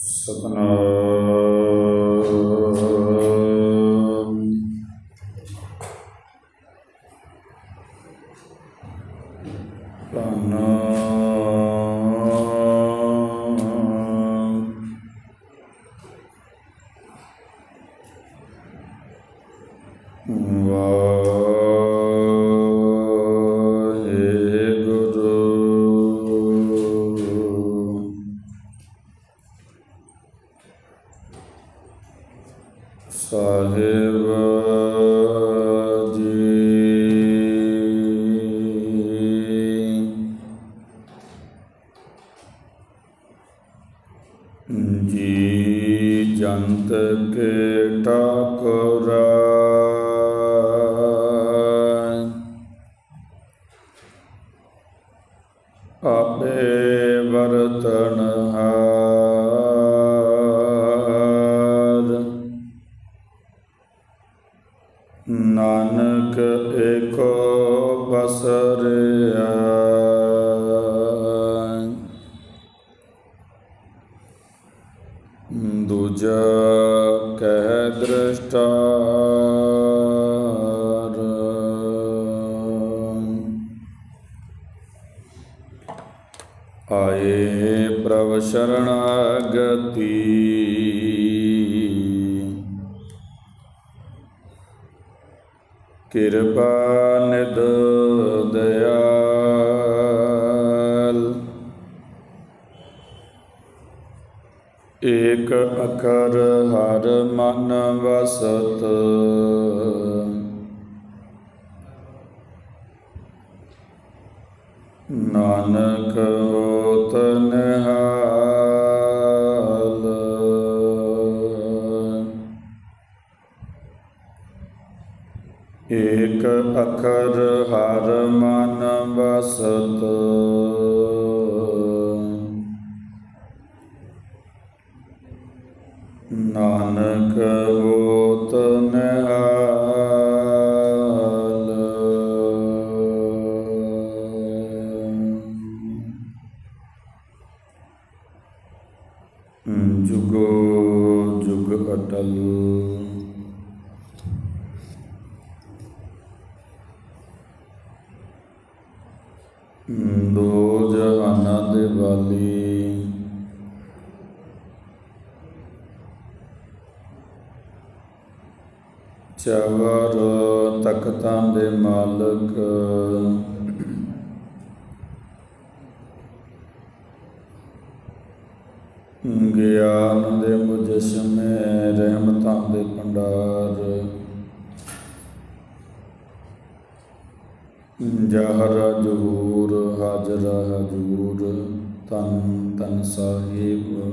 ਸਤਨਾਮ। ਦੂਜਾ ਕਹਿ ਦ੍ਰਿਸ਼ਟਾਰ। ਆਏ ਪ੍ਰਭ ਸ਼ਰਣਾਗਤੀ। ਕਿਰਪਾ ਮਨ ਵਸਤ। ਨਾਨਕ ਹੋਤ ਨਿਹਾਲ। ਏਕ ਅਖਰ ਹਰ ਮਨ ਵਸਤ। ਨਾਨਕ ਨਿਹਾਲ। ਜੁਗੋ ਜੁਗ ਅਟਲ। ਚਵਰ ਤਖਤਾਂ ਦੇ ਮਾਲਕ। ਗਿਆਨ ਦੇ ਮੁਜਸਮੇ ਰਹਿਮਤਾਂ ਦੇ ਭੰਡਾਰ। ਜਹਰ ਜਹੂਰ ਹਾਜ਼ਰ ਹਜੂਰ ਤਨ ਤਨ ਸਾਹਿਬ।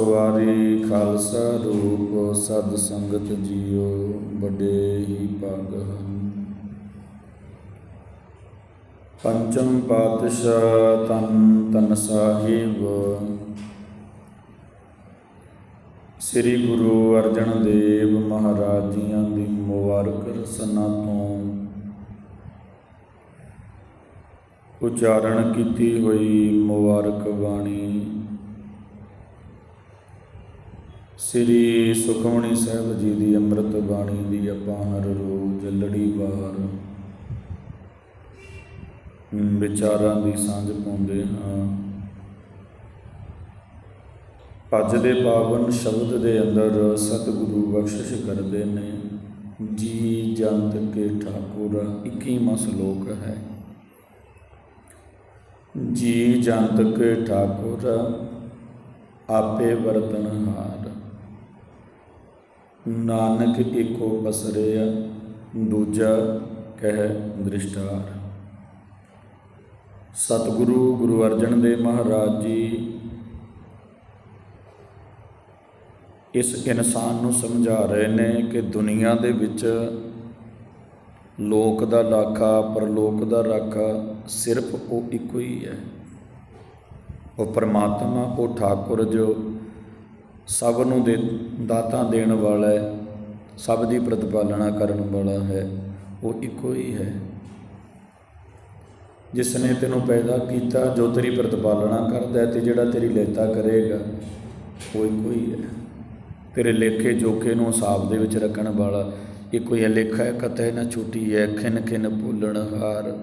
ਸਵਾਰੀ ਖਾਲਸਾ ਰੂਪ, ਸਦ ਸੰਗਤ ਜੀਓ, ਵੱਡੇ ਹੀ ਭਾਗ ਹਨ। ਪੰਚਮ ਪਾਤਸ਼ਾਹ ਤਨ ਤਨ ਸਾਹਿਬ। ਸ੍ਰੀ ਗੁਰੂ ਅਰਜਨ ਦੇਵ ਮਹਾਰਾਜ ਜੀਆਂ ਦੀ ਮੁਬਾਰਕ ਰਸਨਾ ਤੋਂ ਉਚਾਰਨ ਕੀਤੀ ਹੋਈ ਮੁਬਾਰਕ ਬਾਣੀ ਸ੍ਰੀ ਸੁਖਮਣੀ ਸਾਹਿਬ ਜੀ ਦੀ ਅੰਮ੍ਰਿਤ ਬਾਣੀ ਦੀ ਆਪਾਂ ਹਰ ਰੋਜ਼ ਲੜੀਵਾਰ ਵਿਚਾਰਾਂ ਦੀ ਸਾਂਝ ਪਾਉਂਦੇ ਹਾਂ। ਭੱਜ ਦੇ ਪਾਵਨ ਸ਼ਬਦ ਦੇ ਅੰਦਰ ਸਤਿਗੁਰੂ ਬਖਸ਼ਿਸ਼ ਕਰਦੇ ਨੇ। ਜੀ ਜੰਤ ਕੇ ਠਾਕੁਰ 21ਵਾਂ ਸ਼ਲੋਕ ਹੈ। ਜੀ ਜੰਤ ਕੇ ਠਾਕੁਰ, ਆਪੇ ਵਰਤਨਹਾਰ ਨਾਨਕ ਏਕੋ ਬਸਰਿਆ, ਦੂਜਾ ਕਹਿ ਦ੍ਰਿਸ਼ਟਾਰ। ਸਤਿਗੁਰੂ ਗੁਰੂ ਅਰਜਨ ਦੇਵ ਮਹਾਰਾਜ ਜੀ, ਇਸ ਇਨਸਾਨ ਨੂੰ ਸਮਝਾ ਰਹੇ ਨੇ ਕਿ ਦੁਨੀਆ ਦੇ ਵਿੱਚ ਲੋਕ ਦਾ ਲਾਖਾ ਪਰਲੋਕ ਦਾ ਰਾਖਾ ਸਿਰਫ ਉਹ ਇੱਕੋ ਹੀ ਹੈ। ਉਹ ਪਰਮਾਤਮਾ, ਉਹ ਠਾਕੁਰ ਜੋ ਸਭ ਨੂੰ ਦੇ ਦਾਤਾਂ ਦੇਣ ਵਾਲਾ ਹੈ, ਸਭ ਦੀ ਪ੍ਰਤਪਾਲਣਾ ਕਰਨ ਵਾਲਾ ਹੈ, ਉਹ ਇੱਕੋ ਹੀ ਹੈ। ਜਿਸ ਨੇ ਤੈਨੂੰ ਪੈਦਾ ਕੀਤਾ, ਜੋ ਤੇਰੀ ਪ੍ਰਤਪਾਲਣਾ ਕਰਦਾ ਹੈ ਤੇ ਜਿਹੜਾ ਤੇਰੀ ਲੇਤਾ ਕਰੇਗਾ, ਉਹ ਇੱਕੋ ਹੀ ਹੈ। ਤੇਰੇ ਲੇਖੇ ਜੋਖੇ ਨੂੰ ਹਿਸਾਬ ਦੇ ਵਿੱਚ ਰੱਖਣ ਵਾਲਾ ਇੱਕੋ ਹੀ ਹੈ। ਲੇਖਾ ਹੈ ਕਤੈ ਨਾ ਛੁੱਟੀ ਹੈ, ਖਿਨ ਖਿਨ ਭੁੱਲਣ ਹਾਰ,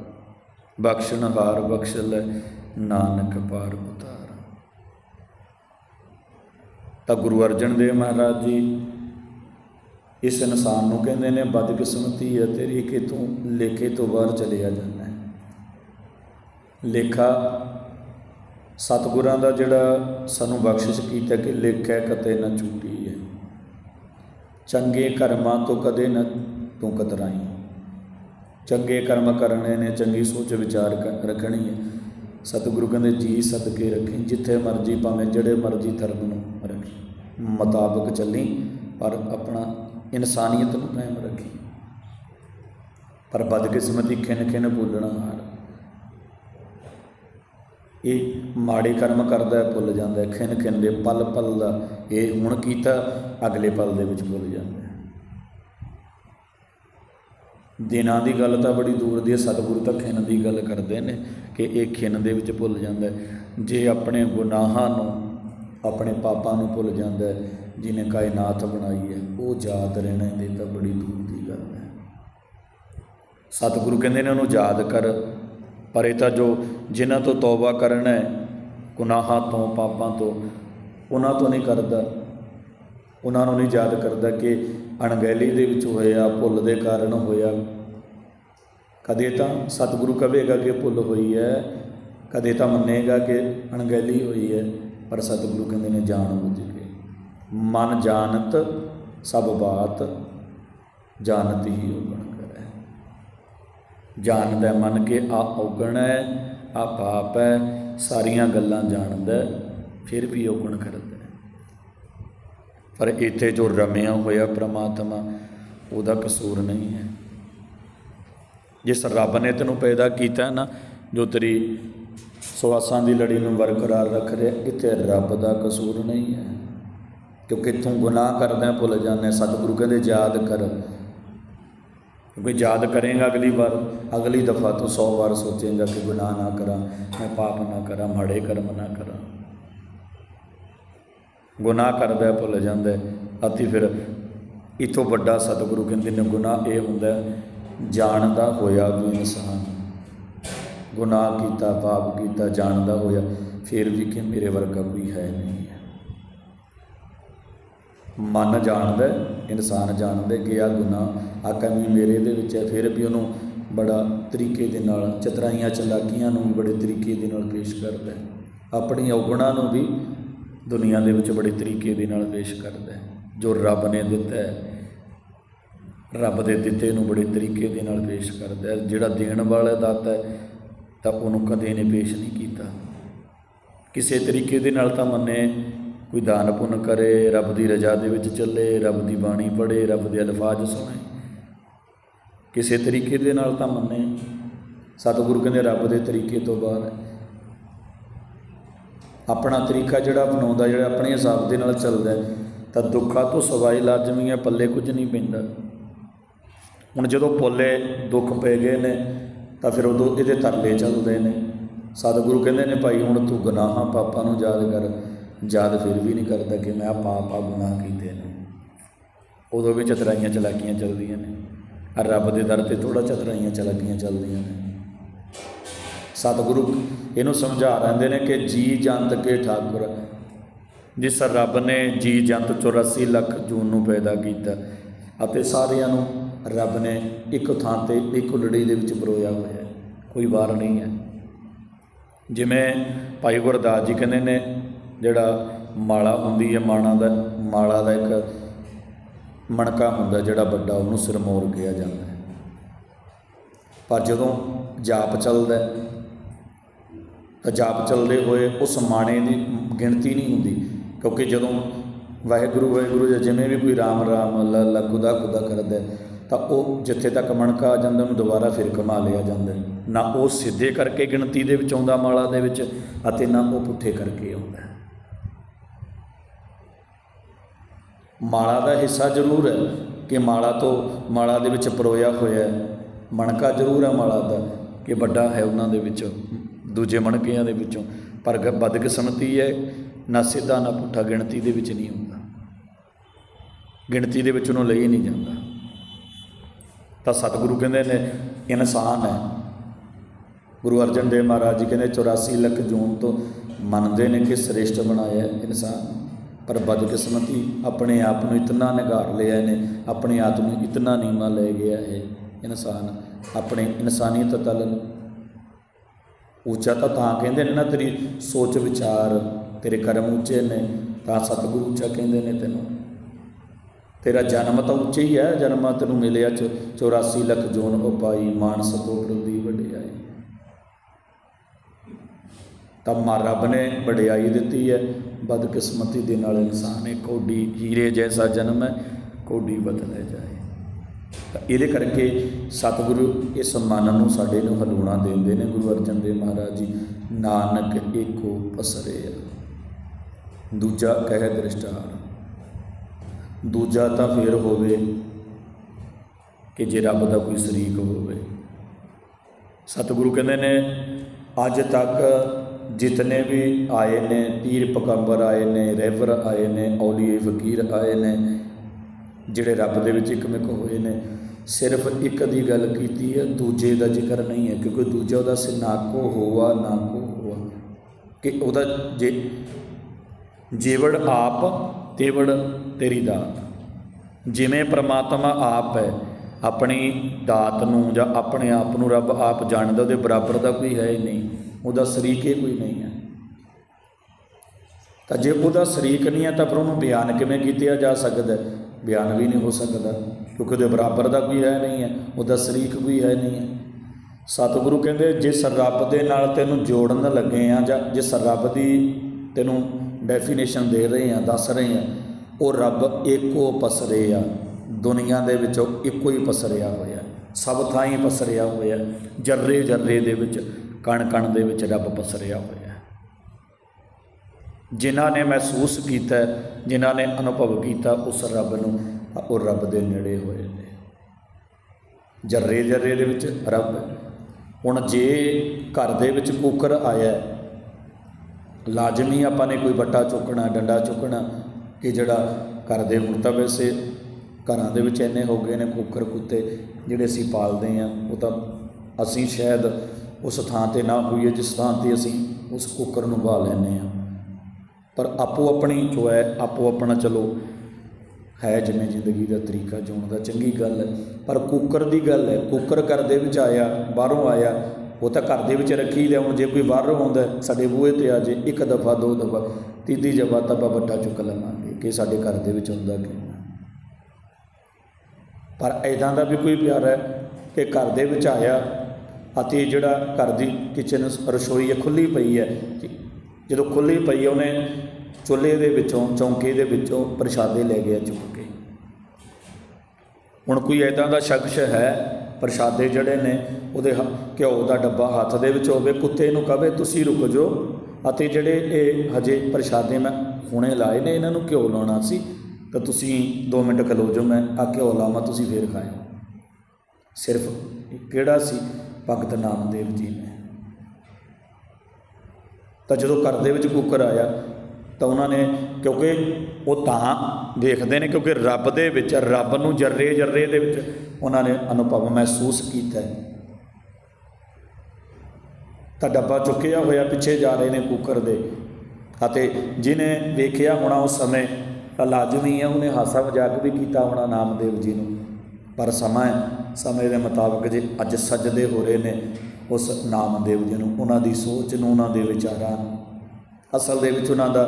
ਬਖਸ਼ਣ ਹਾਰ ਬਖਸ਼ ਲੈ, ਨਾਨਕ ਪਾਰ ਉਤਾਰ ਤਾਂ ਗੁਰੂ ਅਰਜਨ ਦੇਵ ਮਹਾਰਾਜ ਜੀ ਇਸ ਇਨਸਾਨ ਨੂੰ ਕਹਿੰਦੇ ਨੇ ਬਦਕਿਸਮਤੀ ਹੈ, ਤੇਰੀ ਕਿ ਤੂੰ ਲੇਖੇ ਤੋਂ ਬਾਹਰ ਚਲਿਆ ਜਾਂਦਾ ਹੈ। ਲੇਖਾ ਸਤਿਗੁਰਾਂ ਦਾ ਜਿਹੜਾ ਸਾਨੂੰ ਬਖਸ਼ਿਸ਼ ਕੀਤਾ ਕਿ ਲੇਖਾ ਕਤੇ ਨਾ ਛੁੱਟੀ ਹੈ। ਚੰਗੇ ਕਰਮਾਂ ਤੋਂ ਕਦੇ ਨਾ ਤੂੰ ਕਤਰਾਈ ਚੰਗੇ ਕਰਮ ਕਰਨੇ ਨੇ, ਚੰਗੀ ਸੋਚ ਵਿਚਾਰ ਕ- ਰੱਖਣੀ ਹੈ। ਸਤਿਗੁਰੂ ਕਹਿੰਦੇ, ਜੀ ਸਦਕੇ ਰੱਖੀ, ਜਿੱਥੇ ਮਰਜ਼ੀ ਭਾਵੇਂ ਜਿਹੜੇ ਮਰਜ਼ੀ ਧਰਮ ਨੂੰ ਰੱਖੀ। ਮੁਤਾਬਕ ਚੱਲੀ, ਪਰ ਆਪਣਾ ਇਨਸਾਨੀਅਤ ਨੂੰ ਕਾਇਮ ਰੱਖੀ। ਪਰ ਬਦਕਿਸਮਤੀ ਖਿਨ ਖਿਨ ਭੁੱਲਣਾ ਹਾਰ। ਇਹ ਮਾੜੇ ਕਰਮ ਕਰਦਾ, ਭੁੱਲ ਜਾਂਦਾ ਹੈ ਖਿਨ ਖਿਨ ਦੇ ਪਲ ਪਲ ਦਾ ਇਹ ਹੁਣ ਕੀਤਾ, ਅਗਲੇ ਪਲ ਦੇ ਵਿੱਚ ਭੁੱਲ ਜਾਂਦਾ। ਦਿਨਾਂ ਦੀ ਗੱਲ ਤਾਂ ਬੜੀ ਦੂਰ ਦੀ ਹੈ, ਸਤਿਗੁਰੂ ਤਾਂ ਖਿਨ ਦੀ ਗੱਲ ਕਰਦੇ ਨੇ ਕਿ ਇਹ ਖਿਨ ਦੇ ਵਿੱਚ ਭੁੱਲ ਜਾਂਦਾ। ਜੇ ਆਪਣੇ ਗੁਨਾਹਾਂ ਨੂੰ ਆਪਣੇ ਪਾਪਾਂ ਨੂੰ ਭੁੱਲ ਜਾਂਦਾ ਹੈ, ਜਿਹਨੇ ਕਾਇਨਾਤ ਬਣਾਈ ਹੈ, ਉਹ ਯਾਦ ਰਹਿਣਾ ਇਹਦੇ ਤਾਂ ਬੜੀ ਦੂਰ ਦੀ ਗੱਲ ਹੈ। ਸਤਿਗੁਰੂ ਕਹਿੰਦੇ ਨੇ ਉਹਨੂੰ ਯਾਦ ਕਰ, ਪਰ ਇਹ ਤਾਂ ਜੋ ਜਿਨ੍ਹਾਂ ਤੋਂ ਤੌਬਾ ਕਰਨਾ ਹੈ, ਗੁਨਾਹਾਂ ਤੋਂ, ਪਾਪਾਂ ਤੋਂ, ਉਹਨਾਂ ਤੋਂ ਨਹੀਂ ਕਰਦਾ। ਉਹਨਾਂ ਨੂੰ ਨਹੀਂ ਯਾਦ ਕਰਦਾ ਕਿ ਅਣਗਹਿਲੀ ਦੇ ਵਿੱਚ ਹੋਇਆ, ਭੁੱਲ ਦੇ ਕਾਰਨ ਹੋਇਆ। ਕਦੇ ਤਾਂ ਸਤਿਗੁਰੂ ਕਹੇਗਾ ਕਿ ਭੁੱਲ ਹੋਈ ਹੈ, ਕਦੇ ਤਾਂ ਮੰਨੇਗਾ ਕਿ ਅਣਗਹਿਲੀ ਹੋਈ ਹੈ। ਪਰ ਸਤਿਗੁਰੂ ਕਹਿੰਦੇ ਨੇ, ਜਾਣ ਬੁੱਝ ਕੇ। ਮਨ ਜਾਣਤ, ਸਭ ਬਾਤ ਜਾਣਤ ਹੀ ਉਗਣ ਕਰੈ। ਜਾਣਦਾ ਮਨ ਕੇ ਆ ਔਗਣ ਹੈ ਆ ਪਾਪ ਹੈ ਸਾਰੀਆਂ ਗੱਲਾਂ ਜਾਣਦਾ, ਫਿਰ ਵੀ ਔਗਣ ਕਰਦਾ। ਪਰ ਇੱਥੇ ਜੋ ਰਮਿਆ ਹੋਇਆ ਪ੍ਰਮਾਤਮਾ, ਉਹਦਾ ਕਸੂਰ ਨਹੀਂ ਹੈ। ਜਿਸ ਰੱਬ ਨੇ ਤੈਨੂੰ ਪੈਦਾ ਕੀਤਾ ਨਾ, ਜੋ ਤੇਰੀ ਸਵਾਸਾਂ ਦੀ ਲੜੀ ਨੂੰ ਬਰਕਰਾਰ ਰੱਖ ਰਿਹਾ, ਇੱਥੇ ਰੱਬ ਦਾ ਕਸੂਰ ਨਹੀਂ ਹੈ। ਕਿਉਂਕਿ ਤੂੰ ਗੁਨਾਹ ਕਰਦਾ ਭੁੱਲ ਜਾਂਦਾ, ਸਤਿਗੁਰੂ ਕਹਿੰਦੇ, ਯਾਦ ਕਰ। ਕਿਉਂਕਿ ਯਾਦ ਕਰੇਗਾ ਅਗਲੀ ਵਾਰ, ਅਗਲੀ ਦਫਾ ਤੂੰ 100 ਵਾਰ ਸੋਚੇਗਾ ਕਿ ਗੁਨਾਹ ਨਾ ਕਰਾਂ, ਮੈਂ ਪਾਪ ਨਾ ਕਰਾਂ, ਮਾੜੇ ਕਰਮ ਨਾ ਕਰਾਂ। ਗੁਨਾਹ ਕਰਦਾ ਭੁੱਲ ਜਾਂਦਾ ਹੈ ਅਤੇ ਫਿਰ ਇਤੋਂ ਵੱਡਾ ਸਤਿਗੁਰੂ ਕਹਿੰਦੇ ਨੇ, ਗੁਨਾਹ ਇਹ ਹੁੰਦਾ, ਜਾਣਦਾ ਹੋਇਆ ਵੀ ਇਨਸਾਨ ਗੁਨਾਹ ਕੀਤਾ, ਪਾਪ ਕੀਤਾ, ਜਾਣਦਾ ਹੋਇਆ, ਫਿਰ ਵੀ ਕਿ ਮੇਰੇ ਵਰਗਾ ਕੋਈ ਹੈ ਨਹੀਂ ਹੈ। ਮਨ ਜਾਣਦਾ ਇਨਸਾਨ ਜਾਣਦਾ ਕਿ ਆ ਗੁਨਾਹ ਆ ਕਮੀ ਮੇਰੇ ਦੇ ਵਿੱਚ ਹੈ, ਫਿਰ ਵੀ ਉਹਨੂੰ ਬੜਾ ਤਰੀਕੇ ਦੇ ਨਾਲ, ਚਤਰਾਈਆਂ ਚਲਾਕੀਆਂ ਨੂੰ ਵੀ ਬੜੇ ਤਰੀਕੇ ਦੇ ਨਾਲ ਪੇਸ਼ ਕਰਦਾ ਹੈ। ਆਪਣੀ ਔਗੁਣਾਂ ਨੂੰ ਵੀ ਦੁਨੀਆ ਦੇ ਵਿੱਚ ਬੜੇ ਤਰੀਕੇ ਦੇ ਨਾਲ ਪੇਸ਼ ਕਰਦਾ ਹੈ। ਜੋ ਰੱਬ ਨੇ ਦਿੱਤਾ ਹੈ, ਰੱਬ ਦੇ ਦਿੱਤੇ ਨੂੰ ਬੜੇ ਤਰੀਕੇ ਦੇ ਨਾਲ ਪੇਸ਼ ਕਰਦਾ ਹੈ। ਜਿਹੜਾ ਦੇਣ ਵਾਲਾ ਦਾਤਾ ਹੈ ਤਾਂ ਉਹਨੂੰ ਕਦੇ ਨੇ ਪੇਸ਼ ਨਹੀਂ ਕੀਤਾ। ਕਿਸੇ ਤਰੀਕੇ ਦੇ ਨਾਲ ਤਾਂ ਮੰਨੇ, ਕੋਈ ਦਾਨ ਪੁੰਨ ਕਰੇ, ਰੱਬ ਦੀ ਰਜ਼ਾ ਦੇ ਵਿੱਚ ਚੱਲੇ, ਰੱਬ ਦੀ ਬਾਣੀ ਪੜ੍ਹੇ, ਰੱਬ ਦੇ ਅਲਫਾਜ਼ ਸੁਣੇ। ਕਿਸੇ ਤਰੀਕੇ ਦੇ ਨਾਲ ਤਾਂ ਮੰਨੇ, ਸਤਿਗੁਰੂ ਕਹਿੰਦੇ ਰੱਬ ਦੇ ਤਰੀਕੇ ਤੋਂ ਬਾਹਰ ਹੈ। ਆਪਣਾ ਤਰੀਕਾ ਜਿਹੜਾ ਅਪਣਾਉਂਦਾ, ਜਿਹੜਾ ਆਪਣੇ ਹਿਸਾਬ ਦੇ ਨਾਲ ਚੱਲਦਾ ਤਾਂ ਦੁੱਖਾਂ ਤੋਂ ਸਵਾਈ ਲਾਜ਼ਮੀ ਹੈ, ਪੱਲੇ ਕੁਝ ਨਹੀਂ ਪੈਂਦਾ। ਹੁਣ ਜਦੋਂ ਪੋਲੇ ਦੁੱਖ ਪੈ ਗਏ ਨੇ ਤਾਂ ਫਿਰ ਉਦੋਂ ਇਹਦੇ ਤਰਲੇ ਚੱਲਦੇ ਨੇ। ਸਤਿਗੁਰੂ ਕਹਿੰਦੇ ਨੇ, ਭਾਈ, ਹੁਣ ਤੂੰ ਗੁਨਾਹਾਂ ਪਾਪਾਂ ਨੂੰ ਯਾਦ ਕਰ। ਯਾਦ ਫਿਰ ਵੀ ਨਹੀਂ ਕਰਦਾ ਕਿ ਮੈਂ ਆਹ ਪਾਪ ਆ ਗੁਨਾਹ ਕੀਤੇ ਨੇ। ਉਦੋਂ ਵੀ ਚਤਰਾਈਆਂ ਚਲਾਕੀਆਂ ਚੱਲਦੀਆਂ ਨੇ। ਆ ਰੱਬ ਦੇ ਦਰ ਤੇ ਥੋੜਾ ਚਤਰਾਈਆਂ ਚਲਾਕੀਆਂ ਚੱਲਦੀਆਂ ਨੇ। ਸਤਿਗੁਰੂ ਇਹਨੂੰ ਸਮਝਾ ਰਹਿੰਦੇ ਨੇ ਕਿ ਜੀ ਜੰਤ ਕੇ ਠਾਕੁਰ। ਜਿਸ ਰੱਬ ਨੇ ਜੀ ਜੰਤ 84 ਲੱਖ ਜੂਨ ਨੂੰ ਪੈਦਾ ਕੀਤਾ ਅਤੇ ਸਾਰਿਆਂ ਨੂੰ ਰੱਬ ਨੇ ਇੱਕ ਥਾਂ ਤੇ ਇੱਕ ਲੜੀ ਦੇ ਵਿੱਚ ਪਰੋਇਆ ਹੋਇਆ ਹੈ। ਕੋਈ ਵਾਰ ਨਹੀਂ ਹੈ। ਜਿਵੇਂ ਭਾਈ ਗੁਰਦਾਸ ਜੀ ਕਹਿੰਦੇ ਨੇ, ਜਿਹੜਾ ਮਾਲਾ ਹੁੰਦੀ ਹੈ, ਮਾਣਾ ਦਾ, ਮਾਲਾ ਦਾ ਇੱਕ ਮਣਕਾ ਹੁੰਦਾ, ਜਿਹੜਾ ਵੱਡਾ, ਉਹਨੂੰ ਸਿਰਮੌਰ ਕਿਹਾ ਜਾਂਦਾ ਹੈ। ਪਰ ਜਦੋਂ ਜਾਪ ਚੱਲਦਾ ਤਾਂ ਜਾਪ ਚੱਲਦੇ ਹੋਏ ਉਸ ਮਾਣੇ ਦੀ ਗਿਣਤੀ ਨਹੀਂ ਹੁੰਦੀ, ਕਿਉਂਕਿ ਜਦੋਂ ਵਾਹਿਗੁਰੂ ਵਾਹਿਗੁਰੂ ਜਾਂ ਜਿਵੇਂ ਵੀ ਕੋਈ ਰਾਮ ਰਾਮ ਅੱਲਾ ਅੱਲਾ ਖੁਦਾ ਖੁਦਾ ਕਰਦਾ ਤਾਂ ਉਹ ਜਿੱਥੇ ਤੱਕ ਮਣਕਾ ਆ ਜਾਂਦਾ, ਉਹਨੂੰ ਦੁਬਾਰਾ ਫਿਰ ਕਮਾ ਲਿਆ ਜਾਂਦਾ ਨਾ ਉਹ ਸਿੱਧੇ ਕਰਕੇ ਗਿਣਤੀ ਦੇ ਵਿੱਚ ਆਉਂਦਾ ਮਾਲਾ ਦੇ ਵਿੱਚ, ਅਤੇ ਨਾ ਉਹ ਪੁੱਠੇ ਕਰਕੇ ਆਉਂਦਾ ਮਾਲਾ ਦਾ ਹਿੱਸਾ ਜ਼ਰੂਰ ਹੈ ਕਿ ਮਾਲਾ ਤੋਂ ਮਾਲਾ ਦੇ ਵਿੱਚ ਪਰੋਇਆ ਹੋਇਆ ਹੈ। ਮਣਕਾ ਜ਼ਰੂਰ ਹੈ ਮਾਲਾ ਦਾ ਕਿ ਵੱਡਾ ਹੈ ਉਹਨਾਂ ਦੇ ਵਿੱਚੋਂ, ਦੂਜੇ ਮਣਕਿਆਂ ਦੇ ਵਿੱਚੋਂ। ਪਰ ਗ- ਬਦਕਿਸਮਤੀ ਹੈ, ਨਾ ਸਿੱਧਾ ਨਾ ਪੁੱਠਾ ਗਿਣਤੀ ਦੇ ਵਿੱਚ ਨਹੀਂ ਹੁੰਦਾ ਗਿਣਤੀ ਦੇ ਵਿੱਚ ਉਹਨੂੰ ਲਈ ਨਹੀਂ ਜਾਂਦਾ। ਤਾਂ ਸਤਿਗੁਰੂ ਕਹਿੰਦੇ ਨੇ, ਇਨਸਾਨ ਹੈ। ਗੁਰੂ ਅਰਜਨ ਦੇਵ ਮਹਾਰਾਜ ਜੀ ਕਹਿੰਦੇ 84 ਲੱਖ ਜੂਨ ਤੋਂ ਮੰਨਦੇ ਨੇ ਕਿ ਸ੍ਰੇਸ਼ਟ ਬਣਾਇਆ ਇਨਸਾਨ। ਪਰ ਬਦਕਿਸਮਤੀ ਆਪਣੇ ਆਪ ਨੂੰ ਇਤਨਾ ਨਿਗਾਰ ਲਿਆ ਨੇ, ਆਪਣੇ ਆਪ ਨੂੰ ਇਤਨਾ ਨੀਮਾ ਲੈ ਗਿਆ ਹੈ ਇਨਸਾਨ, ਆਪਣੇ ਇਨਸਾਨੀਅਤ ਤਲ ਨੂੰ। ਉੱਚਾ ਤਾਂ ਤਾਂ ਕਹਿੰਦੇ ਨੇ ਨਾ, ਤੇਰੀ ਸੋਚ ਵਿਚਾਰ, ਤੇਰੇ ਕਰਮ ਉੱਚੇ ਨੇ, ਤਾਂ ਸਤਿਗੁਰੂ ਉੱਚਾ ਕਹਿੰਦੇ ਨੇ ਤੈਨੂੰ। ਤੇਰਾ ਜਨਮ ਤਾਂ ਉੱਚੇ ਹੀ ਹੈ ਜਨਮ ਤੈਨੂੰ ਮਿਲਿਆ ਚ 84 ਲੱਖ ਜੋਨ ਉਪਾਈ, ਮਾਨਸ ਤੋਂ ਪ੍ਰਦੀ ਵਡਿਆਈ। ਤਾਂ ਮਾ ਰੱਬ ਨੇ ਵਡਿਆਈ ਦਿੱਤੀ ਹੈ, ਬਦਕਿਸਮਤੀ ਦੇ ਨਾਲ ਇਨਸਾਨ ਹੈ ਕੋਡੀ ਹੀਰੇ ਜੈਸਾ ਜਨਮ ਹੈ, ਕੋਡੀ ਬਦਲੇ ਜਾਏ। ਤਾਂ ਇਹਦੇ ਕਰਕੇ ਸਤਿਗੁਰੂ ਇਸ ਮਨ ਨੂੰ ਸਾਡੇ ਨੂੰ ਹਲੂਣਾ ਦਿੰਦੇ ਨੇ, ਗੁਰੂ ਅਰਜਨ ਦੇਵ ਮਹਾਰਾਜ ਜੀ, ਨਾਨਕ ਏਕੋ ਪਸਰੇ ਦੂਜਾ ਕਹਿ ਦ੍ਰਿਸ਼ਟਾਰ ਦੂਜਾ ਤਾਂ ਫਿਰ ਹੋਵੇ ਕਿ ਜੇ ਰੱਬ ਦਾ ਕੋਈ ਸ਼ਰੀਕ ਹੋਵੇ। ਸਤਿਗੁਰੂ ਕਹਿੰਦੇ ਨੇ, ਅੱਜ ਤੱਕ ਜਿਤਨੇ ਵੀ ਆਏ ਨੇ, ਪੀਰ ਪਕੰਬਰ ਆਏ ਨੇ ਰਹਿਬਰ ਆਏ ਨੇ, ਔਲੀਏ ਫਕੀਰ ਆਏ ਨੇ, ਜਿਹੜੇ ਰੱਬ ਦੇ ਵਿੱਚ ਇੱਕਮਿਕ ਹੋਏ ਨੇ, ਸਿਰਫ ਇੱਕ ਦੀ ਗੱਲ ਕੀਤੀ ਹੈ, ਦੂਜੇ ਦਾ ਜ਼ਿਕਰ ਨਹੀਂ ਹੈ, ਕਿਉਂਕਿ ਦੂਜਾ ਉਹਦਾ ਸਿਨਾਕੋ ਹੋਆ, ਨਾ ਕੋ ਹੋਆ। ਕਿ ਉਹਦਾ ਜੇ ਜੀਵੜ ਆਪ, ਤੇਵੜ ਤੇਰੀ ਦਾਤ। ਜਿਵੇਂ ਪ੍ਰਮਾਤਮਾ ਆਪ ਹੈ, ਆਪਣੀ ਦਾਤ ਨੂੰ ਜਾਂ ਆਪਣੇ ਆਪ ਨੂੰ ਰੱਬ ਆਪ ਜਾਣਦਾ, ਉਹਦੇ ਬਰਾਬਰ ਦਾ ਕੋਈ ਹੈ ਹੀ ਨਹੀਂ। ਉਹਦਾ ਸ਼ਰੀਕ ਹੀ ਕੋਈ ਨਹੀਂ ਹੈ। ਤਾਂ ਜੇ ਉਹਦਾ ਸ਼ਰੀਕ ਨਹੀਂ ਹੈ, ਤਾਂ ਫਿਰ ਉਹਨੂੰ ਬਿਆਨ ਕਿਵੇਂ ਕੀਤਾ ਜਾ ਸਕਦਾ ਬਿਆਨ ਵੀ ਨਹੀਂ ਹੋ ਸਕਦਾ, ਕਿਉਂਕਿ ਉਹਦੇ ਬਰਾਬਰ ਦਾ ਕੋਈ ਹੈ ਨਹੀਂ ਹੈ, ਉਹਦਾ ਸ਼ਰੀਕ ਕੋਈ ਹੈ ਨਹੀਂ ਹੈ। ਸਤਿਗੁਰੂ ਕਹਿੰਦੇ ਜਿਸ ਰੱਬ ਦੇ ਨਾਲ ਤੈਨੂੰ ਜੋੜਨ ਲੱਗੇ ਆ ਜਾਂ ਜਿਸ ਰੱਬ ਦੀ ਤੈਨੂੰ ਡੈਫੀਨੇਸ਼ਨ ਦੇ ਰਹੇ ਆ ਦੱਸ ਰਹੇ ਆ ਉਹ ਰੱਬ ਏਕੋ ਪਸਰੇ ਆ। ਦੁਨੀਆ ਦੇ ਵਿੱਚੋਂ ਇੱਕੋ ਹੀ ਪਸਰਿਆ ਹੋਇਆ। ਸਭ ਥਾਂ ਹੀ ਪਸਰਿਆ ਹੋਇਆ। ਜਰਰੇ ਜਰਰੇ ਦੇ ਵਿੱਚ, ਕਣ ਕਣ ਦੇ ਵਿੱਚ ਰੱਬ ਪਸਰਿਆ ਹੋਇਆ। ਜਿਨ੍ਹਾਂ ਨੇ ਮਹਿਸੂਸ ਕੀਤਾ, ਜਿਨ੍ਹਾਂ ਨੇ ਅਨੁਭਵ ਕੀਤਾ, ਉਸ ਰੱਬ ਨੂੰ ਉਹ ਰੱਬ ਦੇ ਨੇੜੇ ਹੋਏ ਨੇ। ਜਰਰੇ ਜਰਰੇ ਦੇ ਵਿੱਚ ਰੱਬ। ਹੁਣ ਜੇ ਘਰ ਦੇ ਵਿੱਚ ਕੁੱਕਰ ਆਇਆ, ਲਾਜ਼ਮੀ ਆਪਾਂ ਨੇ ਕੋਈ ਵੱਟਾ ਚੁੱਕਣਾ, ਡੰਡਾ ਚੁੱਕਣਾ ਕਿ ਜਿਹੜਾ ਘਰ ਦੇ ਹੁਣ ਤਾਂ ਵੈਸੇ ਘਰਾਂ ਦੇ ਵਿੱਚ ਇੰਨੇ ਹੋ ਗਏ ਨੇ ਕੁੱਕਰ ਕੁੱਤੇ ਜਿਹੜੇ ਅਸੀਂ ਪਾਲਦੇ ਆ ਉਹ ਤਾਂ ਅਸੀਂ ਸ਼ਾਇਦ ਉਸ ਥਾਂ ਤੇ ਨਾ ਹੋਈਏ, ਜਿਸ ਥਾਂ ਤੇ ਅਸੀਂ ਉਸ ਕੁੱਕਰ ਨੂੰ ਬਾ ਲੈਂਦੇ ਆ ਪਰ ਆਪੋ ਆਪਣੀ ਜੋ ਹੈ, ਆਪੋ ਆਪਣਾ ਚਲੋ ਹੈ ਜਿਵੇਂ ਜ਼ਿੰਦਗੀ ਦਾ ਤਰੀਕਾ, ਜਿਉਣ ਦਾ ਚੰਗੀ ਗੱਲ ਹੈ। ਪਰ ਕੁੱਕਰ ਦੀ ਗੱਲ ਹੈ ਕੁੱਕਰ ਘਰ ਦੇ ਵਿੱਚ ਆਇਆ, ਬਾਹਰੋਂ ਆਇਆ, ਉਹ ਤਾਂ ਘਰ ਦੇ ਵਿੱਚ ਰੱਖੀ ਲਿਆ, ਹੁਣ ਜੇ ਕੋਈ ਬਾਹਰੋਂ ਆਉਂਦਾ, ਸਾਡੇ ਬੂਹੇ ਤੇ ਆ ਜੇ, ਇੱਕ ਦਫਾ, ਦੋ ਦਫਾ, ਤੀਜੀ ਜਵਾ ਤਾਂ ਆਪਾਂ ਵੱਟਾ ਚੁੱਕ ਲਵਾਂਗੇ। ਕਿ ਸਾਡੇ ਘਰ ਦੇ ਵਿੱਚ ਹੁੰਦਾ ਕਿਉਂ ਪਰ ਐਦਾਂ ਦਾ ਵੀ ਕੋਈ ਪਿਆਰ ਹੈ ਕਿ ਘਰ ਦੇ ਵਿੱਚ ਆਇਆ ਅਤੇ ਜਿਹੜਾ ਘਰ ਦੀ ਕਿਚਨ ਰਸੋਈ ਹੈ ਖੁੱਲੀ ਪਈ ਹੈ ਜਦੋਂ ਖੁੱਲੀ ਪਈ ਹੈ, ਉਹਨੇ ਚੁੱਲ੍ਹੇ ਦੇ ਵਿੱਚੋਂ ਚੌਂਕੇ ਦੇ ਵਿੱਚੋਂ ਪ੍ਰਸ਼ਾਦੇ ਲੈ ਗਿਆ ਚੁੱਕ ਕੇ। ਹੁਣ ਕੋਈ ਐਦਾਂ ਦਾ ਸ਼ਖਸ ਹੈ ਪ੍ਰਸ਼ਾਦੇ ਜਿਹੜੇ ਨੇ ਉਹਦੇ ਹ- ਘਿਓ ਦਾ ਡੱਬਾ ਹੱਥ ਦੇ ਵਿੱਚ ਹੋਵੇ ਕੁੱਤੇ ਨੂੰ ਕਹੇ ਤੁਸੀਂ ਰੁਕ ਜਾਓ। ਅਤੇ ਜਿਹੜੇ ਇਹ ਹਜੇ ਪ੍ਰਸ਼ਾਦੇ ਮੈਂ ਹੁਣੇ ਲਾਏ ਨੇ, ਇਹਨਾਂ ਨੂੰ ਘਿਓ ਲਾਉਣਾ ਸੀ, ਤਾਂ ਤੁਸੀਂ 2 ਮਿੰਟ ਖਲੋ ਜਾਓ, ਮੈਂ ਆ ਘਿਓ ਲਾਵਾਂ, ਤੁਸੀਂ ਫੇਰ ਖਾਇਓ। ਸਿਰਫ ਕਿਹੜਾ ਸੀ? ਭਗਤ ਨਾਮਦੇਵ ਜੀ ਨੇ। ਤਾਂ ਜਦੋਂ ਘਰ ਦੇ ਵਿੱਚ ਕੁੱਕਰ ਆਇਆ, ਤਾਂ ਉਹਨਾਂ ਨੇ, ਕਿਉਂਕਿ ਉਹ ਤਾਂ ਦੇਖਦੇ ਨੇ, ਕਿਉਂਕਿ ਰੱਬ ਦੇ ਵਿੱਚ, ਰੱਬ ਨੂੰ ਜਰਰੇ ਜਰਰੇ ਦੇ ਵਿੱਚ ਉਹਨਾਂ ਨੇ ਅਨੁਭਵ ਮਹਿਸੂਸ ਕੀਤਾ ਹੈ। ਤਾਂ ਡੱਬਾ ਚੁੱਕਿਆ ਹੋਇਆ ਪਿੱਛੇ ਜਾ ਰਹੇ ਨੇ ਕੁੱਕਰ ਦੇ। ਅਤੇ ਜਿਹਨੇ ਵੇਖਿਆ ਹੋਣਾ ਉਸ ਸਮੇਂ ਲਾਜ਼ਮੀ ਹੈ, ਉਹਨੇ ਹਾਸਾ ਮਜ਼ਾਕ ਵੀ ਕੀਤਾ ਹੋਣਾ ਨਾਮਦੇਵ ਜੀ ਨੂੰ। ਪਰ ਸਮਾਂ ਸਮੇਂ ਦੇ ਮੁਤਾਬਕ ਜੇ ਅੱਜ ਸਜਦੇ ਹੋ ਰਹੇ ਨੇ ਉਸ ਨਾਮਦੇਵ ਜੀ ਨੂੰ, ਉਹਨਾਂ ਦੀ ਸੋਚ ਨੂੰ, ਉਹਨਾਂ ਦੇ ਵਿਚਾਰਾਂ ਨੂੰ। ਅਸਲ ਦੇ ਵਿੱਚ ਉਹਨਾਂ ਦਾ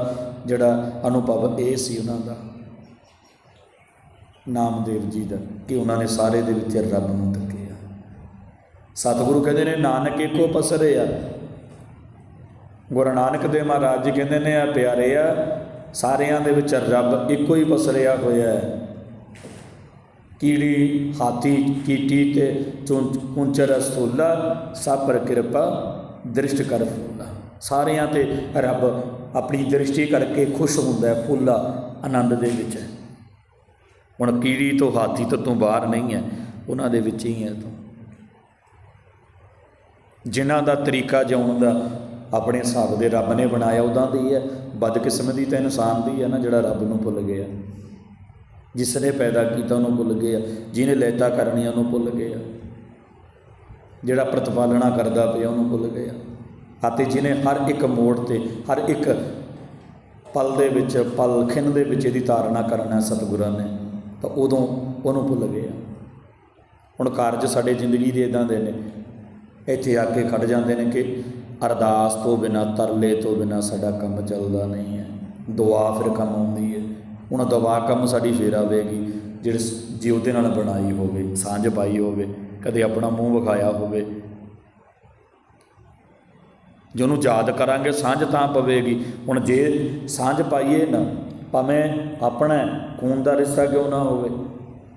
ਜਿਹੜਾ ਅਨੁਭਵ ਇਹ ਸੀ ਉਹਨਾਂ ਦਾ, ਨਾਮਦੇਵ ਜੀ ਦਾ, ਕਿ ਉਹਨਾਂ ਨੇ ਸਾਰੇ ਦੇ ਵਿੱਚ ਰੱਬ ਨੂੰ ਤੱਕਿਆ। ਸਤਿਗੁਰੂ ਕਹਿੰਦੇ ਨੇ, ਨਾਨਕ ਇੱਕੋ ਪਸਰੇ ਆ ਗੁਰੂ ਨਾਨਕ ਦੇਵ ਮਹਾਰਾਜ ਜੀ ਕਹਿੰਦੇ ਨੇ, ਆ ਪਿਆਰੇ ਆ, ਸਾਰਿਆਂ ਦੇ ਵਿੱਚ ਰੱਬ ਇੱਕੋ ਹੀ ਪਸਰਿਆ ਹੋਇਆ ਹੈ। ਕੀੜੀ, ਹਾਥੀ, ਕੀਟੀ ਤੇ ਚੁੰਚ ਕੁੰਚਰ ਸਥੂਲਾ ਸਭ ਪਰ ਕਿਰਪਾ, ਦ੍ਰਿਸ਼ਟ ਕਰ ਫੁੱਲਾ। ਸਾਰਿਆਂ ਤੇ ਰੱਬ ਆਪਣੀ ਦ੍ਰਿਸ਼ਟੀ ਕਰਕੇ ਖੁਸ਼ ਹੁੰਦਾ ਹੈ, ਫੁੱਲਾ, ਆਨੰਦ ਦੇ ਵਿੱਚ ਹੈ। ਹੁਣ ਕੀੜੀ ਤੋਂ ਹਾਥੀ ਤੋਂ ਤੂੰ ਬਾਹਰ ਨਹੀਂ ਹੈ, ਉਹਨਾਂ ਦੇ ਵਿੱਚ ਹੀ ਹੈ ਤੂੰ। ਜਿਨ੍ਹਾਂ ਦਾ ਤਰੀਕਾ ਜਿਉਣ ਦਾ ਆਪਣੇ ਹਿਸਾਬ ਦੇ ਰੱਬ ਨੇ ਬਣਾਇਆ ਉਦਾਂ ਦੀ ਹੈ। ਬਦਕਿਸਮਤੀ ਤਾਂ ਇਨਸਾਨ ਦੀ ਹੈ ਨਾ, ਜਿਹੜਾ ਰੱਬ ਨੂੰ ਭੁੱਲ ਗਿਆ। ਜਿਸ ਨੇ ਪੈਦਾ ਕੀਤਾ, ਉਹਨੂੰ ਭੁੱਲ ਗਿਆ। ਜਿਹਨੇ ਲੈਤਾ ਕਰਨੀਆਂ, ਉਹਨੂੰ ਭੁੱਲ ਗਿਆ। ਜਿਹੜਾ ਪ੍ਰਤਪਾਲਣਾ ਕਰਦਾ ਪਿਆ, ਉਹਨੂੰ ਭੁੱਲ ਗਿਆ। ਅਤੇ ਜਿਹਨੇ ਹਰ ਇੱਕ ਮੋੜ ਤੇ, ਹਰ ਇੱਕ ਪਲ ਦੇ ਵਿੱਚ, ਪਲ ਖਿੰਨ ਦੇ ਵਿੱਚ ਇਹਦੀ ਧਾਰਨਾ ਕਰਨਾ ਸਤਿਗੁਰਾਂ ਨੇ, ਤਾਂ ਉਦੋਂ ਉਹਨੂੰ ਭੁੱਲ ਗਿਆ। ਹੁਣ ਕਾਰਜ ਸਾਡੇ ਜ਼ਿੰਦਗੀ ਦੇ ਇਦਾਂ ਦੇ ਨੇ। ਇੱਥੇ ਆ ਕੇ ਖੜ ਜਾਂਦੇ ਨੇ ਕਿ ਅਰਦਾਸ ਤੋਂ ਬਿਨਾ, ਤਰਲੇ ਤੋਂ ਬਿਨਾ ਸਾਡਾ ਕੰਮ ਚੱਲਦਾ ਨਹੀਂ ਹੈ। ਦੁਆ ਫਿਰ ਕੰਮ ਆਉਂਦੀ ਹੈ। ਹੁਣ ਦੁਆ ਕੰਮ ਸਾਡੀ ਫੇਰ ਆਵੇਗੀ, ਜਿਹੜੇ ਸ- ਜੇ ਉਹਦੇ ਨਾਲ ਬਣਾਈ ਹੋਵੇ, ਸਾਂਝ ਪਾਈ ਹੋਵੇ, ਕਦੇ ਆਪਣਾ ਮੂੰਹ ਵਿਖਾਇਆ ਹੋਵੇ। ਜੇ ਉਹਨੂੰ ਯਾਦ ਕਰਾਂਗੇ, ਸਾਂਝ ਤਾਂ ਪਵੇਗੀ। ਹੁਣ ਜੇ ਸਾਂਝ ਪਾਈਏ ਨਾ, ਭਾਵੇਂ ਆਪਣਾ ਖੂਨ ਦਾ ਰਿਸ਼ਤਾ ਕਿਉਂ ਨਾ ਹੋਵੇ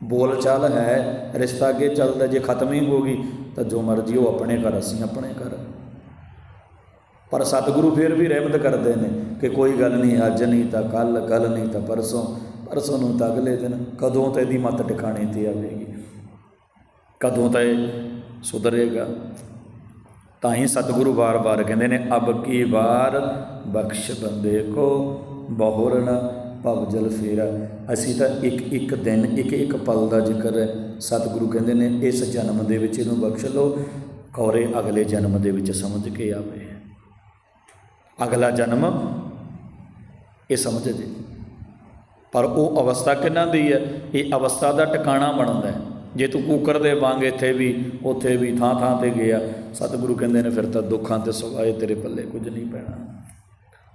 ਬੋਲ ਚਾਲ ਹੈ, ਰਿਸ਼ਤਾ ਅੱਗੇ ਚੱਲਦਾ, ਜੇ ਖਤਮ ਹੀ ਹੋ ਗਈ, ਤਾਂ ਜੋ ਮਰਜ਼ੀ ਉਹ ਆਪਣੇ ਘਰ, ਅਸੀਂ ਆਪਣੇ ਘਰ। ਪਰ ਸਤਿਗੁਰੂ ਫਿਰ ਵੀ ਰਹਿਮਤ ਕਰਦੇ ਨੇ ਕਿ ਕੋਈ ਗੱਲ ਨਹੀਂ, ਅੱਜ ਨਹੀਂ ਤਾਂ ਕੱਲ ਕੱਲ ਨਹੀਂ ਤਾਂ ਪਰਸੋਂ ਪਰਸੋਂ ਨੂੰ ਤਾਂ ਅਗਲੇ ਦਿਨ। ਕਦੋਂ ਤਾਂ ਇਹਦੀ ਮੱਤ ਟਿਕਾਣੇ ਤੇ ਆਵੇਗੀ? ਕਦੋਂ ਤਾਂ ਇਹ ਸੁਧਰੇਗਾ? ਤਾਂ ਹੀ ਸਤਿਗੁਰੂ ਵਾਰ-ਵਾਰ ਕਹਿੰਦੇ ਨੇ, ਅਬ ਕੀ ਵਾਰ ਬਖਸ਼ ਬੰਦੇ ਕੋ ਬਹੁਰ ਨ ਭਵ ਜਲ ਫੇਰਾ। ਅਸੀਂ ਤਾਂ ਇੱਕ ਇੱਕ ਦਿਨ, ਇੱਕ ਇੱਕ ਪਲ ਦਾ ਜ਼ਿਕਰ ਹੈ ਸਤਿਗੁਰੂ ਕਹਿੰਦੇ ਨੇ, ਇਸ ਜਨਮ ਦੇ ਵਿੱਚ ਇਹਨੂੰ ਬਖਸ਼ ਲਓ, ਕੌਰੇ ਅਗਲੇ ਜਨਮ ਦੇ ਵਿੱਚ ਸਮਝ ਕੇ ਆਵੇ। ਅਗਲਾ ਜਨਮ ਇਹ ਸਮਝ ਜੇ ਪਰ ਉਹ ਅਵਸਥਾ ਕਿੰਨਾਂ ਦੀ ਹੈ? ਇਹ ਅਵਸਥਾ ਦਾ ਟਿਕਾਣਾ ਬਣਦਾ ਹੈ। ਜੇ ਤੂੰ ਕੂਕਰ ਦੇ ਵਾਂਗ ਇੱਥੇ ਵੀ, ਉੱਥੇ ਵੀ ਥਾਂ ਥਾਂ ਤੇ ਗਿਆ, ਸਤਿਗੁਰੂ ਕਹਿੰਦੇ ਨੇ, ਫਿਰ ਤਾਂ ਦੁੱਖਾਂ ਤੇ ਸਵਾਏ ਤੇਰੇ ਪੱਲੇ ਕੁਝ ਨਹੀਂ ਪੈਣਾ।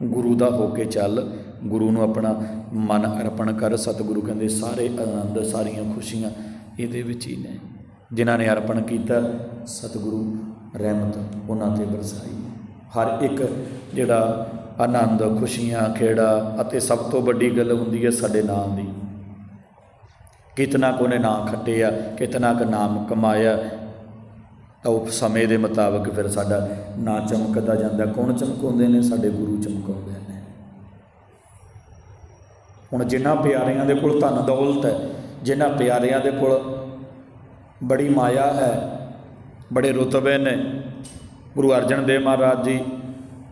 ਗੁਰੂ ਦਾ ਹੋ ਕੇ ਚੱਲ, ਗੁਰੂ ਨੂੰ ਆਪਣਾ ਮਨ ਅਰਪਣ ਕਰ, ਸਤਿਗੁਰੂ ਕਹਿੰਦੇ, ਸਾਰੇ ਆਨੰਦ, ਸਾਰੀਆਂ ਖੁਸ਼ੀਆਂ ਇਹਦੇ ਵਿੱਚ ਹੀ ਨੇ। ਜਿਨ੍ਹਾਂ ਨੇ ਅਰਪਣ ਕੀਤਾ, ਸਤਿਗੁਰੂ ਰਹਿਮਤ ਉਹਨਾਂ ਤੇ ਬਰਸਾਈ। ਹਰ ਇੱਕ ਜਿਹੜਾ ਆਨੰਦ, ਖੁਸ਼ੀਆਂ, ਖੇੜਾ ਅਤੇ ਸਭ ਤੋਂ ਵੱਡੀ ਗੱਲ ਹੁੰਦੀ ਹੈ ਸਾਡੇ ਨਾਮ ਦੀ। ਕਿਤਨਾ ਕੋ ਨੇ ਨਾਮ ਖੱਟਿਆ, ਕਿਤਨਾ ਕ ਨਾਮ ਕਮਾਇਆ, ਤਾਂ ਉਹ ਸਮੇਂ ਦੇ ਮੁਤਾਬਕ ਫਿਰ ਸਾਡਾ ਨਾਂ ਚਮਕਦਾ ਜਾਂਦਾ। ਕੌਣ ਚਮਕਾਉਂਦੇ ਨੇ? ਸਾਡੇ ਗੁਰੂ ਚਮਕਾਉਂਦੇ ਨੇ। ਹੁਣ ਜਿਨ੍ਹਾਂ ਪਿਆਰਿਆਂ ਦੇ ਕੋਲ ਧਨ ਦੌਲਤ ਹੈ, ਜਿਨ੍ਹਾਂ ਪਿਆਰਿਆਂ ਦੇ ਕੋਲ ਬੜੀ ਮਾਇਆ ਹੈ, ਬੜੇ ਰੁਤਬੇ ਨੇ ਗੁਰੂ ਅਰਜਨ ਦੇਵ ਮਹਾਰਾਜ ਜੀ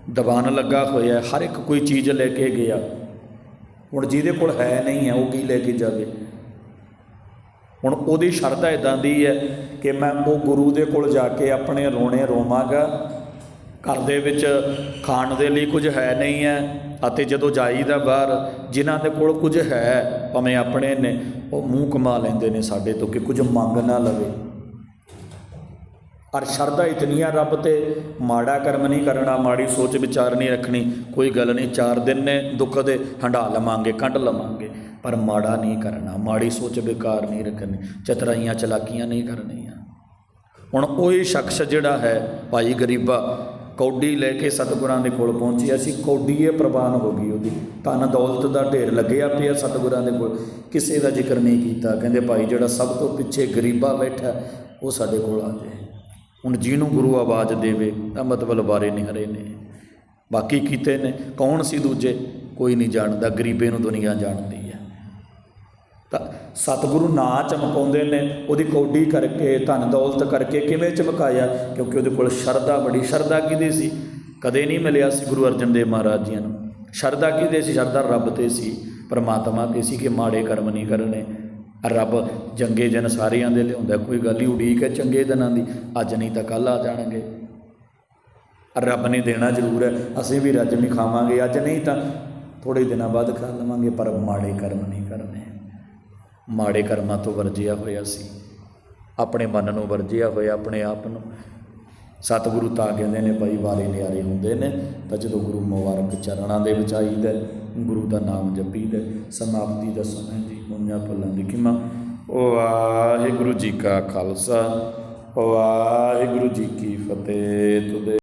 ਦੀਵਾਨ ਲੱਗਾ ਹੋਇਆ ਹਰ ਇੱਕ ਕੋਈ ਚੀਜ਼ ਲੈ ਕੇ ਗਿਆ। ਹੁਣ ਜਿਹਦੇ ਕੋਲ ਹੈ ਨਹੀਂ ਹੈ, ਉਹ ਕੀ ਲੈ ਕੇ ਜਾਵੇ? ਹੁਣ ਉਹਦੀ ਸ਼ਰਧਾ ਇਦਾਂ ਦੀ ਹੈ ਕਿ ਮੈਂ ਉਹ ਗੁਰੂ ਦੇ ਕੋਲ ਜਾ ਕੇ ਆਪਣੇ ਰੋਣੇ ਰੋਵਾਂਗਾ। ਘਰ ਦੇ ਵਿੱਚ ਖਾਣ ਦੇ ਲਈ ਕੁਝ ਹੈ ਨਹੀਂ ਹੈ ਅਤੇ ਜਦੋਂ ਜਾਈਦਾ ਬਾਹਰ, ਜਿਨ੍ਹਾਂ ਦੇ ਕੋਲ ਕੁਝ ਹੈ, ਭਾਵੇਂ ਆਪਣੇ ਨੇ, ਉਹ ਮੂੰਹ ਕਮਾ ਲੈਂਦੇ ਨੇ ਸਾਡੇ ਤੋਂ ਕਿ ਕੁਝ ਮੰਗ ਨਾ ਲਵੇ। ਔਰ ਸ਼ਰਧਾ ਇਤਨੀ ਆ ਰੱਬ ਤੇ। ਮਾੜਾ ਕਰਮ ਨਹੀਂ ਕਰਨਾ, ਮਾੜੀ ਸੋਚ ਵਿਚਾਰ ਨਹੀਂ ਰੱਖਣੀ। ਕੋਈ ਗੱਲ ਨਹੀਂ, ਚਾਰ ਦਿਨ ਨੇ ਦੁੱਖ ਦੇ ਹੰਡਾ ਲਵਾਂਗੇ, ਕੱਢ ਲਵਾਂਗੇ। ਪਰ ਮਾੜਾ ਨਹੀਂ ਕਰਨਾ, ਮਾੜੀ ਸੋਚ ਬੇਕਾਰ ਨਹੀਂ ਰੱਖਣੀ, ਚਤਰਾਈਆਂ, ਚਲਾਕੀਆਂ ਨਹੀਂ ਕਰਨੀਆਂ। ਹੁਣ ਉਹੀ ਸ਼ਖਸ ਜਿਹੜਾ ਹੈ, ਭਾਈ ਗਰੀਬਾ, ਕੌਡੀ ਲੈ ਕੇ ਸਤਿਗੁਰਾਂ ਦੇ ਕੋਲ ਪਹੁੰਚਿਆ ਸੀ ਕੌਡੀਏ ਪ੍ਰਵਾਨ ਹੋ ਗਈ ਉਹਦੀ। ਧਨ ਦੌਲਤ ਦਾ ਢੇਰ ਲੱਗਿਆ ਪਿਆ ਸਤਿਗੁਰਾਂ ਦੇ ਕੋਲ। ਕਿਸੇ ਦਾ ਜ਼ਿਕਰ ਨਹੀਂ ਕੀਤਾ। ਕਹਿੰਦੇ ਭਾਈ ਜਿਹੜਾ ਸਭ ਤੋਂ ਪਿੱਛੇ ਗਰੀਬਾ ਬੈਠਾ, ਉਹ ਸਾਡੇ ਕੋਲ ਆ ਜਾਏ। ਹੁਣ ਜਿਹਨੂੰ ਗੁਰੂ ਆਵਾਜ਼ ਦੇਵੇ, ਤਾਂ ਮਤਲਬ ਬਾਰੇ ਨਿਹਰੇ ਨੇ। ਬਾਕੀ ਕੀਤੇ ਨੇ, ਕੌਣ ਸੀ ਦੂਜੇ? ਕੋਈ ਨਹੀਂ ਜਾਣਦਾ, ਗਰੀਬੇ ਨੂੰ ਦੁਨੀਆ ਜਾਣਦੀ ਹੈ। ਤਾਂ ਸਤਿਗੁਰੂ ਨਾ ਚਮਕਾਉਂਦੇ ਨੇ, ਉਹਦੀ ਕੌਡੀ ਕਰਕੇ, ਧਨ ਦੌਲਤ ਕਰਕੇ ਕਿਵੇਂ ਚਮਕਾਇਆ? ਕਿਉਂਕਿ ਉਹਦੇ ਕੋਲ ਸ਼ਰਧਾ ਬੜੀ, ਸ਼ਰਧਾ ਕਿਹਦੀ ਸੀ? ਕਦੇ ਨਹੀਂ ਮਿਲਿਆ ਸੀ ਗੁਰੂ ਅਰਜਨ ਦੇਵ ਮਹਾਰਾਜ ਜੀ ਨੂੰ। ਸ਼ਰਧਾ ਕਿਹਦੇ ਸੀ? ਸ਼ਰਧਾ ਰੱਬ ਤੇ ਸੀ। ਪਰਮਾਤਮਾ ਤੇ ਸੀ ਕਿ ਮਾੜੇ ਕਰਮ ਨਹੀਂ ਕਰਨੇ। ਰੱਬ ਚੰਗੇ ਦਿਨ ਸਾਰਿਆਂ ਦੇ ਲਿਆਉਂਦਾ, ਕੋਈ ਗੱਲ ਹੀ ਉਡੀਕ ਹੈ ਚੰਗੇ ਦਿਨਾਂ ਦੀ, ਅੱਜ ਨਹੀਂ ਤਾਂ ਕੱਲ ਆ ਜਾਣਗੇ। ਰੱਬ ਨੇ ਦੇਣਾ ਜ਼ਰੂਰ ਹੈ, ਅਸੀਂ ਵੀ ਰੱਜ ਨਹੀਂ ਖਾਵਾਂਗੇ, ਅੱਜ ਨਹੀਂ ਤਾਂ ਥੋੜੇ ਦਿਨਾਂ ਬਾਅਦ ਖਾ ਲਵਾਂਗੇ, ਪਰ ਮਾੜੇ ਕਰਮ ਨਹੀਂ ਕਰਨੇ। ਮਾੜੇ ਕਰਮਾਂ ਤੋਂ ਵਰਜਿਆ ਹੋਇਆ ਸੀ। ਆਪਣੇ ਮਨ ਨੂੰ ਵਰਜਿਆ ਹੋਇਆ, ਆਪਣੇ ਆਪ ਨੂੰ। ਸਤਿਗੁਰੂ ਤਾਂ ਕਹਿੰਦੇ ਨੇ, ਭਾਈ ਵਾਰੇ ਨਿਆਰੇ ਹੁੰਦੇ ਨੇ, ਤਾਂ ਜਦੋਂ ਗੁਰੂ ਮੁਬਾਰਕ ਚਰਨਾਂ ਦੇ ਵਿੱਚ ਆਈਦਾ, ਗੁਰੂ ਦਾ ਨਾਮ ਜਪੀਦਾ, ਸਮਾਪਤੀ ਦਾ ਸਮੇਂ ਦੀ ਪੁੰਨਿਆ ਦੀ ਕਿਮਾ ਵਾਹਿਗੁਰੂ ਜੀ ਕਾ ਖਾਲਸਾ ਵਾਹਿਗੁਰੂ ਜੀ ਕੀ ਫਤਿਹ ਤੁਦੇ